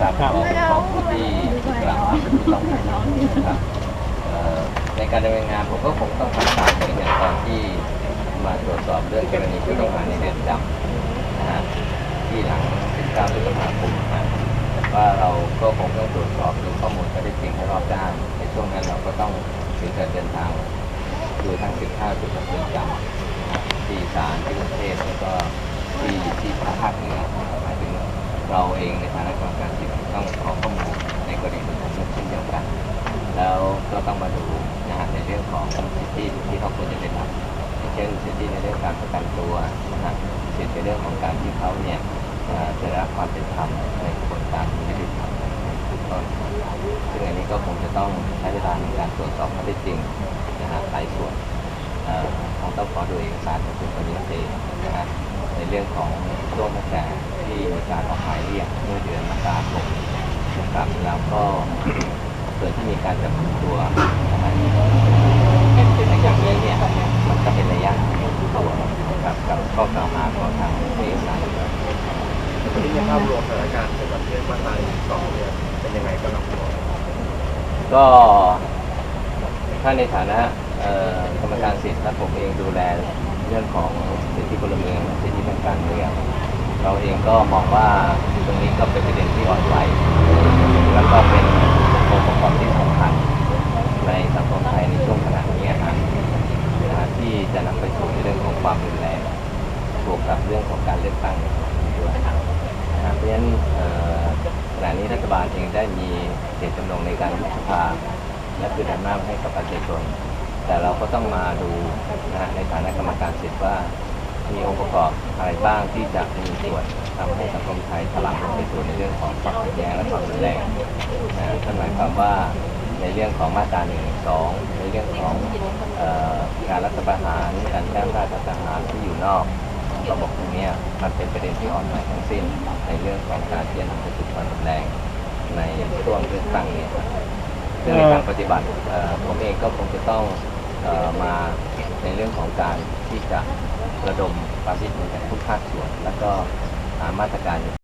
ครับของของผู้ที่กล่าวหาเป็นผู้ต้องหานครับในการดำเนินงานผมก็คงต้องทำตามเหมือนอย่างตอนที่มาตรวจสอบเรื่องกรณีผู้ต้องหาในเรือนจำนะฮะที่หลัง19พฤษภาคมนะว่าเราก็คงต้องตรวจสอบดูข้อมูลข้อเท็จจริงให้รอบด้านในช่วงนั้นเราก็ต้องถึงการเดินทางดูทั้ง 15 จุดของเรือนจำที่ศาลที่กรุงเทพแล้วก็ที่ที่ภาคเหนือหมายถึงเราเอง ทธิที่เขาควรจะได้รับอย่างเช่นสิทธิในเรื่องการประกันตัวนะฮะสิทธิในเรื่องของการที่เขาเนี่ยเอ่อจะได้รับความเป็นธรรมในกระบวนการยุติธรรมเป็นต้นซึ่งอันนี้ก็คงจะต้องใช้เวลาในการตรวจสอบข้อเท็จจริงนะฮะหลายส่วนคงต้องขอดูเอกสารของคุณปณิเตนะฮะในเรื่องของช่วงตั้งแต่ที่มีการออกหมายเรียกเมื่อเดือนมกราคมนะครับแล้วก็ส่วนที่มีการจับกลุ่มตัวนะฮะเป็นเป็นอย่างนี้เนี่ยมันก็เป็นระยะตัวกับกับ ข้อกล่าวหาขอทางเอสารวันนี้ในภาพรวมสถานการณ์ในประเทศมาตราสองเนี่ยเป็นยังไงบ้างครับก็ถ้าในฐานะกรรมการสิทธิ์และผมเองดูแลเรื่องของสิทธิพลเมืองสิทธิทางการเมืองเราเองก็มองว่าตรงนี้ก็เป็นประเด็นที่อ่อนไหวแล้วก็เป็นองค์ประกอบที่สำคัญในสังคมไทยในช่วงขณะนี้นะที่จะนำไปสู่เรื่องของความรุนแรง วกกับเรื่องของการเลือกตั้งด้วยนะฮะเพราะฉะนั้นขณะนี้รัฐบาลเองได้มีเจตจำนงในการยุบสภาและคืนอำนาจให้กับประชาชน แต่เราก็ต้องมาดูนะในฐานะกรรมการสิทธิ์ว่า มีองค์ประกอบอะไรบ้างที่จะมีส่วนทำให้สังคมไทยถลำลงไปสู่ในเรื่องของความขัดแย้งและความรุนแรงนะนั่นหมายความว่าในเรื่องของมาตรา1นึสองในเรื่องของการรัฐประหารการแจ้งราชทหารที่อยู่นอก ระบบตรงนี้มันเป็นประเด็นที่อ่อนไหวทั้งสิ้นในเรื่องของการที่จะนำไปสู่ความรุนแรงในช่วงเลือกตั้งเนี่ยครับซึ่งในทางปฏิบัติผมเองก็คงจะต้องมาในเรื่องของการที่จะระดมความคิดเห็นจากทุกภาคส่วน แล้วก็หามาตรการ